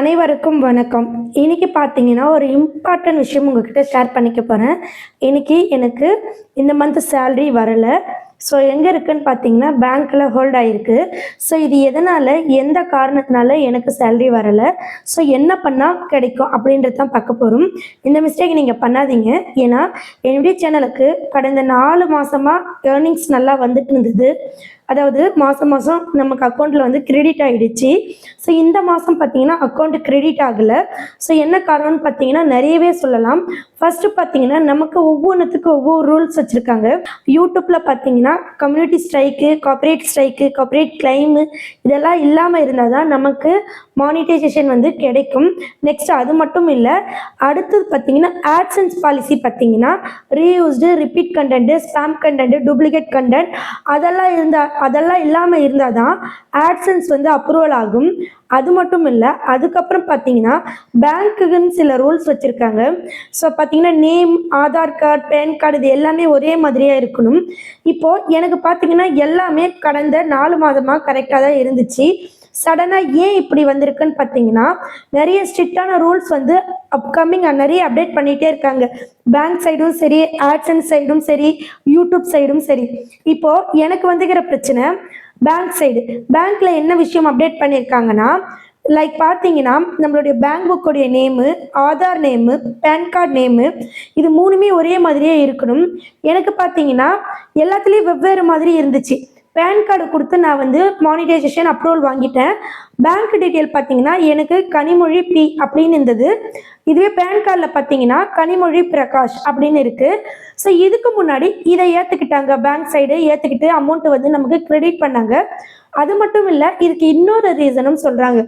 அனைவருக்கும் வணக்கம். இன்னைக்கு பார்த்தீங்கன்னா ஒரு இம்பார்ட்டன்ட் விஷயம் உங்ககிட்ட ஷேர் பண்ணிக்க போகிறேன் இன்னைக்கு எனக்கு இந்த மந்த் சேலரி வரலை. ஸோ எங்கே இருக்குன்னு பார்த்தீங்கன்னா பேங்க்கில் ஹோல்ட் ஆகிருக்கு ஸோ இது எதனால் எந்த காரணத்தினால எனக்கு சேலரி வரலை? ஸோ என்ன பண்ணால் கிடைக்கும் அப்படின்றது தான் பார்க்க போகிறோம் இந்த மிஸ்டேக் நீங்கள் பண்ணாதீங்க. ஏன்னா என்னுடைய சேனலுக்கு கடந்த நாலு மாதமாக ஏர்னிங்ஸ் நல்லா வந்துட்டு இருந்தது. அதாவது மாதம் மாதம் நமக்கு அக்கௌண்ட்டில் வந்து கிரெடிட் ஆகிடுச்சு ஸோ இந்த மாதம் பார்த்தீங்கன்னா அக்கௌண்ட் கிரெடிட் ஆகலை. ஸோ என்ன காரணம்னு பார்த்தீங்கன்னா நிறையவே சொல்லலாம். ஃபஸ்ட்டு பார்த்தீங்கன்னா நமக்கு ஒவ்வொன்றுத்துக்கு ஒவ்வொரு ரூல்ஸ் வச்சுருக்காங்க. யூடியூப்பில் பார்த்தீங்கன்னா community strike corporate strike corporate claim இதெல்லாம் இல்லாமல் இருந்தால் தான் நமக்கு மானிட்டைசேஷன் வந்து கிடைக்கும். நெக்ஸ்ட் அது மட்டும் இல்லை அடுத்தது பார்த்தீங்கன்னா ஆட்சன்ஸ் பாலிசி பார்த்தீங்கன்னா reused repeat content spam content duplicate content அதெல்லாம் இருந்தால் அதெல்லாம் இல்லாமல் இருந்தால் தான் ஆட்சன்ஸ் வந்து அப்ரூவல் ஆகும். அது மட்டும் இல்லை அதுக்கப்புறம் பார்த்தீங்கன்னா பேங்க்குக்குன்னு சில ரூல்ஸ் வச்சுருக்காங்க. ஸோ பார்த்தீங்கன்னா name Aadhaar card PAN card இது எல்லாமே ஒரே மாதிரியாக இருக்கணும். இப்போது எனக்கு பார்த்தீங்கன்னா எல்லாமே கடந்த நாலு மாதமாக கரெக்டாக தான் இருந்துச்சு. சடனாக ஏன் இப்படி வந்திருக்குன்னு பார்த்தீங்கன்னா நிறைய ஸ்ட்ரிக்டான ரூல்ஸ் வந்து அப்கமிங் நிறைய அப்டேட் பண்ணிகிட்டே இருக்காங்க. பேங்க் சைடும் சரி ஆட்சன் சைடும் சரி யூடியூப் சைடும் சரி. இப்போது எனக்கு வந்துக்கிற பிரச்சனை பேங்க் சைடு பேங்க்கில் என்ன விஷயம் அப்டேட் பண்ணியிருக்காங்கன்னா லைக் பார்த்தீங்கன்னா நம்மளுடைய bank புக்குடைய name Aadhaar name PAN card name இது மூணுமே ஒரே மாதிரியே இருக்கணும். எனக்கு பார்த்தீங்கன்னா எல்லாத்துலேயும் வெவ்வேறு மாதிரி இருந்துச்சு. பேன் கார்டு கொடுத்து நான் வந்து மானிட்டைசேஷன் அப்ரூவல் வாங்கிட்டேன். பேங்க் டீட்டெயில் பார்த்தீங்கன்னா எனக்கு கனிமொழி பி அப்படின்னு இருந்தது. இதுவே பேன் கார்டில் பார்த்தீங்கன்னா கனிமொழி பிரகாஷ் அப்படின்னு இருக்குது ஸோ இதுக்கு முன்னாடி இதை ஏற்றுக்கிட்டாங்க பேங்க் சைடு ஏற்றுக்கிட்டு அமௌண்ட்டு வந்து நமக்கு கிரெடிட் பண்ணாங்க. அது மட்டும் இல்லை இதுக்கு இன்னொரு ரீசனும் சொல்கிறாங்க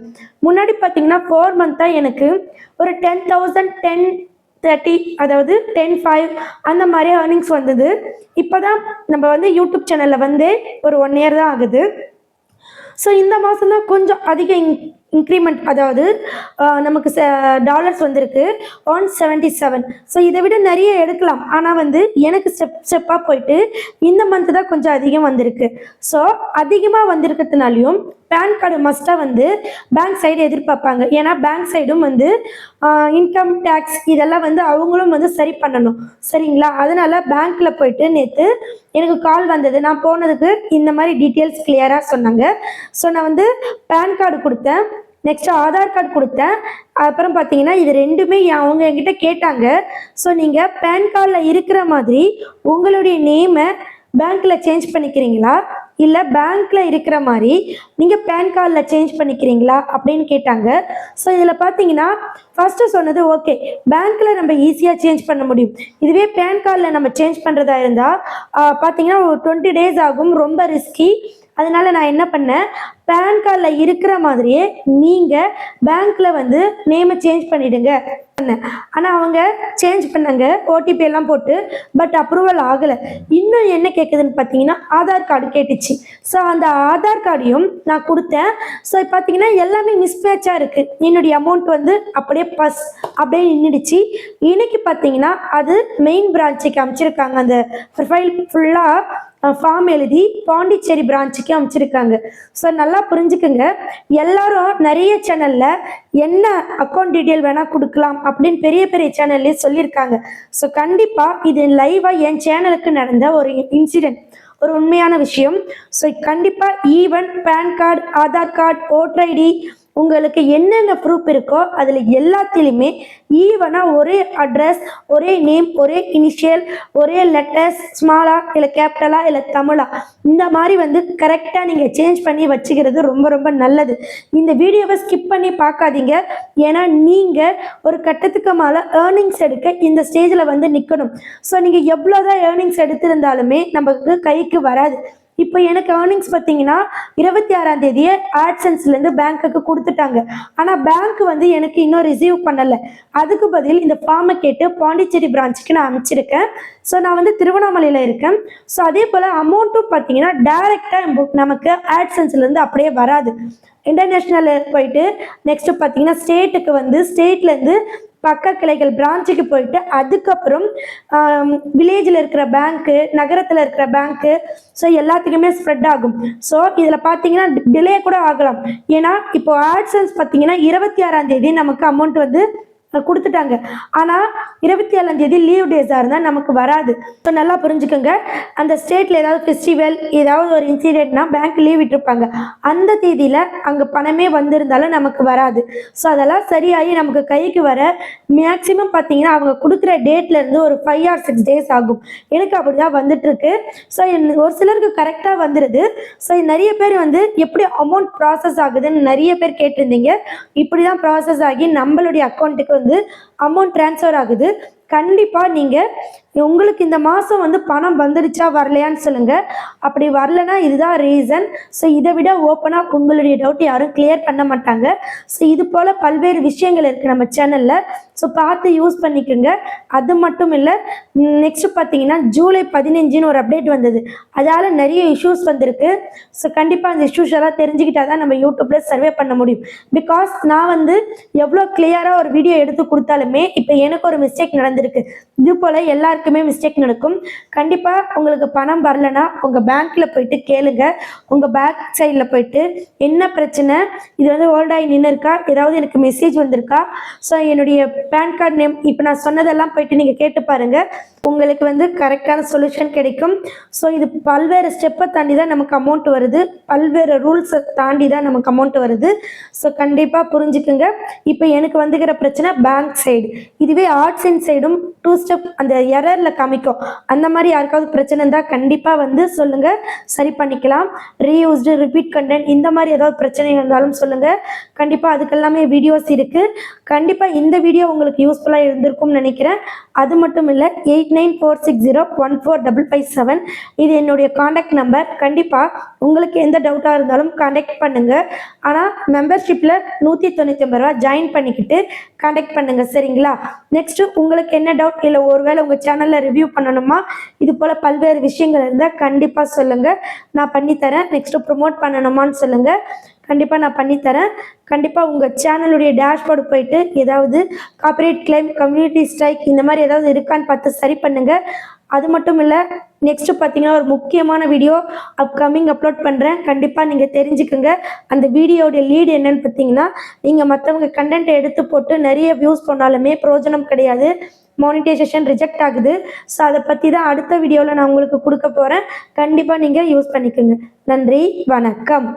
முன்னாடி பார்த்தீங்கன்னா ஃபோர் மந்த்தாக எனக்கு ஒரு டென் தௌசண்ட் டென் தேர்ட்டி அதாவது டென் ஃபைவ் அந்த மாதிரி ஏர்னிங்ஸ் வந்தது. இப்போ தான் நம்ம வந்து யூடியூப் சேனலில் வந்து ஒரு ஒன் இயர் தான் ஆகுது. ஸோ இந்த மாதம் தான் கொஞ்சம் அதிக இன் இன்க்ரிமெண்ட் அதாவது நமக்கு டாலர்ஸ் வந்திருக்கு ஒன் செவன்ட்டி செவன் ஸோ இதை விட நிறைய எடுக்கலாம். ஆனால் வந்து எனக்கு ஸ்டெப் ஸ்டெப்பாக போயிட்டு இந்த மந்த் தான் கொஞ்சம் அதிகம் வந்திருக்கு. ஸோ அதிகமாக வந்திருக்கிறதுனாலையும் பேன் கார்டு மஸ்ட்டாக வந்து பேங்க் சைடு எதிர்பார்ப்பாங்க. ஏன்னா பேங்க் சைடும் வந்து இன்கம் டேக்ஸ் இதெல்லாம் வந்து அவங்களும் வந்து சரி பண்ணணும். சரிங்களா? அதனால பேங்க்கில் போயிட்டு நேற்று எனக்கு கால் வந்தது. நான் போனதுக்கு இந்த மாதிரி டீட்டெயில்ஸ் கிளியராக சொன்னாங்க. ஸோ நான் வந்து பேன் கார்டு கொடுத்தேன். நெக்ஸ்ட் ஆதார் கார்டு கொடுத்தேன். அப்புறம் பார்த்தீங்கன்னா இது ரெண்டுமே அவங்க என்கிட்ட கேட்டாங்க. ஸோ நீங்கள் பேன் கார்டில் இருக்கிற மாதிரி உங்களுடைய நேமை பேங்க்கில் சேஞ்ச் பண்ணிக்கிறீங்களா? இல்லை பேங்க்கில் இருக்கிற மாதிரி நீங்கள் பேன் கார்டில் சேஞ்ச் பண்ணிக்கிறீங்களா அப்படின்னு கேட்டாங்க. ஸோ இதில் பார்த்தீங்கன்னா ஃபஸ்ட்டு சொன்னது ஓகே பேங்க்கில் நம்ம ஈஸியாக சேஞ்ச் பண்ண முடியும். இதுவே பேன் கார்டில் நம்ம சேஞ்ச் பண்ணுறதா இருந்தால் பார்த்தீங்கன்னா ஒரு டுவெண்ட்டி டேஸ் ஆகும். ரொம்ப ரிஸ்கி அதனால நான் என்ன பண்ணேன் பேன் கார்டில் இருக்கிற மாதிரியே நீங்கள் பேங்க்கில் வந்து நேமை சேஞ்ச் பண்ணிவிடுங்க ஆனால் அவங்க சேஞ்ச் பண்ணாங்க ஓடிபி எல்லாம் போட்டு பட் அப்ரூவல் ஆகலை. இன்னும் என்ன கேட்குதுன்னு பார்த்தீங்கன்னா ஆதார் கார்டு கேட்டுச்சு. ஸோ அந்த ஆதார் கார்டையும் நான் கொடுத்தேன். ஸோ பார்த்தீங்கன்னா எல்லாமே மிஸ்மேட்சாக இருக்குது என்னுடைய அமௌண்ட் வந்து அப்படியே பஸ் அப்படியே நின்றுடுச்சு இன்னைக்கு பார்த்தீங்கன்னா அது மெயின் பிரான்ச்சுக்கு அமைச்சிருக்காங்க. அந்த ப்ரொஃபைல் ஃபுல்லாக ஃபார்ம் எழுதி பாண்டிச்சேரி பிரான்ச்சுக்கு அமைச்சிருக்காங்க. ஸோ நல்லா புரிஞ்சுக்குங்க. எல்லாரும் நிறைய சேனலில் என்ன அக்கௌண்ட் டீட்டெயில் வேணால் கொடுக்கலாம் அப்படின்னு பெரிய பெரிய சேனல்லே சொல்லியிருக்காங்க. ஸோ கண்டிப்பாக இது லைவா என் சேனலுக்கு நடந்த ஒரு இன்சிடென்ட் ஒரு உண்மையான விஷயம். ஸோ கண்டிப்பாக even PAN card Aadhaar card voter ID உங்களுக்கு என்னென்ன ப்ரூஃப் இருக்கோ அதில் எல்லாத்திலையுமே ஈவனாக ஒரே அட்ரஸ் ஒரே நேம் ஒரே இனிஷியல் ஒரே லெட்டர்ஸ் ஸ்மாலா இல்லை கேபிட்டலா இல்லை தமிழா இந்த மாதிரி வந்து கரெக்டாக நீங்கள் சேஞ்ச் பண்ணி வச்சுக்கிறது ரொம்ப ரொம்ப நல்லது. இந்த வீடியோவை ஸ்கிப் பண்ணி பார்க்காதீங்க. ஏன்னா நீங்கள் ஒரு கட்டத்துக்கு மேலே ஏர்னிங்ஸ் எடுக்க இந்த ஸ்டேஜில் வந்து நிற்கணும் ஸோ நீங்கள் எவ்வளோ தான் ஏர்னிங்ஸ் எடுத்திருந்தாலுமே நமக்கு கைக்கு வராது. இப்போ எனக்கு ஏர்னிங்ஸ் பார்த்தீங்கன்னா இருபத்தி ஆறாம் தேதியே ஆட்சன்ஸ்லேருந்து பேங்க்குக்கு கொடுத்துட்டாங்க. ஆனால் பேங்க் வந்து எனக்கு இன்னும் ரிசீவ் பண்ணலை. அதுக்கு பதில் இந்த ஃபார்மை கேட்டு பாண்டிச்சேரி பிரான்ச்சுக்கு நான் அமைச்சிருக்கேன். ஸோ நான் வந்து திருவண்ணாமலையில் இருக்கேன். ஸோ அதே போல் அமௌண்ட்டும் பார்த்தீங்கன்னா டைரெக்டாக நமக்கு ஆட்சன்ஸ்லேருந்து அப்படியே வராது. இன்டர்நேஷ்னல் போயிட்டு நெக்ஸ்ட்டு பார்த்தீங்கன்னா ஸ்டேட்டுக்கு வந்து ஸ்டேட்லேருந்து பக்க கிளைகள் பிரான்ச்சுக்கு போயிட்டு அதுக்கப்புறம் வில்லேஜில் இருக்கிற பேங்க்கு நகரத்தில் இருக்கிற பேங்க்கு ஸோ எல்லாத்துக்குமே ஸ்ப்ரெட் ஆகும். ஸோ இதில் பார்த்தீங்கன்னா டிலே கூட ஆகலாம். ஏன்னா இப்போ ஆட்சன்ஸ் பார்த்தீங்கன்னா இருபத்தி ஆறாம் தேதி நமக்கு அமௌண்ட் வந்து கொடுத்துட்டாங்க. ஆனால் இருபத்தி ஏழாம் தேதி லீவ் டேஸாக இருந்தால் நமக்கு வராது. ஸோ நல்லா புரிஞ்சுக்கோங்க. அந்த ஸ்டேட்டில் ஏதாவது ஃபெஸ்டிவல் ஏதாவது ஒரு இன்சிடென்ட்னா பேங்க் லீவ் விட்டுருப்பாங்க. அந்த தேதியில் அங்கே பணமே வந்திருந்தாலும் நமக்கு வராது. ஸோ அதெல்லாம் சரியாகி நமக்கு கைக்கு வர மேக்ஸிமம் பார்த்தீங்கன்னா அவங்க கொடுக்குற டேட்லேருந்து ஒரு ஃபைவ் ஆர் சிக்ஸ் டேஸ் ஆகும். எனக்கு அப்படி தான் வந்துட்டுருக்கு ஸோ ஒரு சிலருக்கு கரெக்டாக வந்துடுது ஸோ நிறைய பேர் வந்து எப்படி அமௌண்ட் ப்ராசஸ் ஆகுதுன்னு நிறைய பேர் கேட்டிருந்தீங்க. இப்படி தான் ப்ராசஸ் ஆகி நம்மளுடைய அக்கௌண்ட்டுக்கு வந்து அமௌண்ட் ட்ரான்ஸ்ஃபர் ஆகுது. கண்டிப்பாக நீங்கள் உங்களுக்கு இந்த மாதம் வந்து பணம் வந்துடுச்சா வரலையான்னு சொல்லுங்கள் அப்படி வரலனா இதுதான் ரீசன் ஸோ இதை விட ஓப்பனாக உங்களுடைய டவுட் யாரும் கிளியர் பண்ண மாட்டாங்க. ஸோ இது போல் பல்வேறு விஷயங்கள் இருக்குது நம்ம சேனலில் ஸோ பார்த்து யூஸ் பண்ணிக்கோங்க. அது மட்டும் இல்லை நெக்ஸ்ட் பார்த்தீங்கன்னா ஜூலை பதினஞ்சுன்னு ஒரு அப்டேட் வந்தது. அதால் நிறைய இஷ்யூஸ் வந்திருக்கு. ஸோ கண்டிப்பாக அந்த இஷ்யூஸ் எல்லாம் தெரிஞ்சுக்கிட்டா தான் நம்ம யூடியூப்பில் சர்வே பண்ண முடியும். பிகாஸ் நான் வந்து எவ்வளோ கிளியராக ஒரு வீடியோ எடுத்து கொடுத்தாலுமே இப்போ எனக்கு ஒரு மிஸ்டேக் நடந்திருக்கு. இது போல் எல்லாருக்கும் மிஸ்டேக் நடக்கும். கண்டிப்பாக உங்களுக்கு பணம் வரலனா உங்கள் பேங்க்கில் போயிட்டு கேளுங்க. உங்கள் பேங்க் சைடில் போயிட்டு என்ன பிரச்சனை? இது வந்து ஓல்டாகி நின்று இருக்கா? ஏதாவது எனக்கு மெசேஜ் வந்திருக்கா? ஸோ என்னுடைய பேன் கார்டு நேம் இப்போ நான் சொன்னதெல்லாம் போயிட்டு நீங்கள் கேட்டு பாருங்கள் உங்களுக்கு வந்து கரெக்டான சொல்யூஷன் கிடைக்கும். ஸோ இது பல்வேறு ஸ்டெப்பை தாண்டி தான் நமக்கு அமௌண்ட் வருது. பல்வேறு ரூல்ஸை தாண்டி தான் நமக்கு அமௌண்ட் வருது. ஸோ கண்டிப்பாக புரிஞ்சுக்குங்க. இப்போ எனக்கு வந்துக்கிற பிரச்சனை பேங்க் சைடு இதுவே ஆர்ட்ஸ் அண்ட் சைடும் டூ ஸ்டெப் அந்த எரரில் காமிக்கும். அந்த மாதிரி யாருக்காவது பிரச்சனை இருந்தால் கண்டிப்பாக வந்து சொல்லுங்கள் சரி பண்ணிக்கலாம். ரீயூஸ்டு ரிப்பீட் கண்டென்ட் இந்த மாதிரி ஏதாவது பிரச்சனை இருந்தாலும் சொல்லுங்கள் கண்டிப்பாக அதுக்கெல்லாமே வீடியோஸ் இருக்குது கண்டிப்பாக இந்த வீடியோ உங்களுக்கு யூஸ்ஃபுல்லாக இருந்திருக்கும்னு நினைக்கிறேன். அது மட்டும் இல்லை eight nine four six zero one four double five seven. இது என்னுடைய காண்டாக்ட் நம்பர் கண்டிப்பாக உங்களுக்கு எந்த டவுட்டாக இருந்தாலும் காண்டாக்ட் பண்ணுங்கள் ஆனால் மெம்பர்ஷிப்பில் நூற்றி தொண்ணூற்றி ஒம்பது ரூபா ஜாயின் பண்ணிக்கிட்டு காண்டாக்ட் பண்ணுங்கள் சரிங்களா? நெக்ஸ்ட்டு உங்களுக்கு என்ன டவுட் இல்லை ஒருவேளை உங்கள் சேனலில் ரிவ்யூ பண்ணணுமா? இது போல் பல்வேறு விஷயங்கள் இருந்தால் கண்டிப்பாக சொல்லுங்கள் நான் பண்ணித்தரேன். நெக்ஸ்ட்டு ப்ரொமோட் பண்ணணுமான்னு சொல்லுங்கள் கண்டிப்பாக நான் பண்ணித்தரேன். கண்டிப்பாக உங்கள் சேனலுடைய டேஷ்போர்டு போயிட்டு ஏதாவது காப்பரேட் கிளைம் கம்யூனிட்டி ஸ்ட்ரைக் இந்த மாதிரி ஏதாவது இருக்கான்னு பார்த்து சரி பண்ணுங்கள் அது மட்டும் இல்லை நெக்ஸ்ட்டு பார்த்தீங்கன்னா ஒரு முக்கியமான வீடியோ அப்கமிங் அப்லோட் பண்ணுறேன் கண்டிப்பாக நீங்கள் தெரிஞ்சுக்கோங்க. அந்த வீடியோடைய லீடு என்னன்னு பார்த்தீங்கன்னா நீங்கள் மற்றவங்க கண்டென்ட்டை எடுத்து போட்டு நிறைய வியூஸ் பண்ணாலுமே பிரயோஜனம் கிடையாது. மானிட்டைசேஷன் ரிஜெக்ட் ஆகுது. ஸோ அதை பற்றி தான் அடுத்த வீடியோவில் நான் உங்களுக்கு கொடுக்க போகிறேன் கண்டிப்பாக நீங்கள் யூஸ் பண்ணிக்கோங்க. நன்றி வணக்கம்.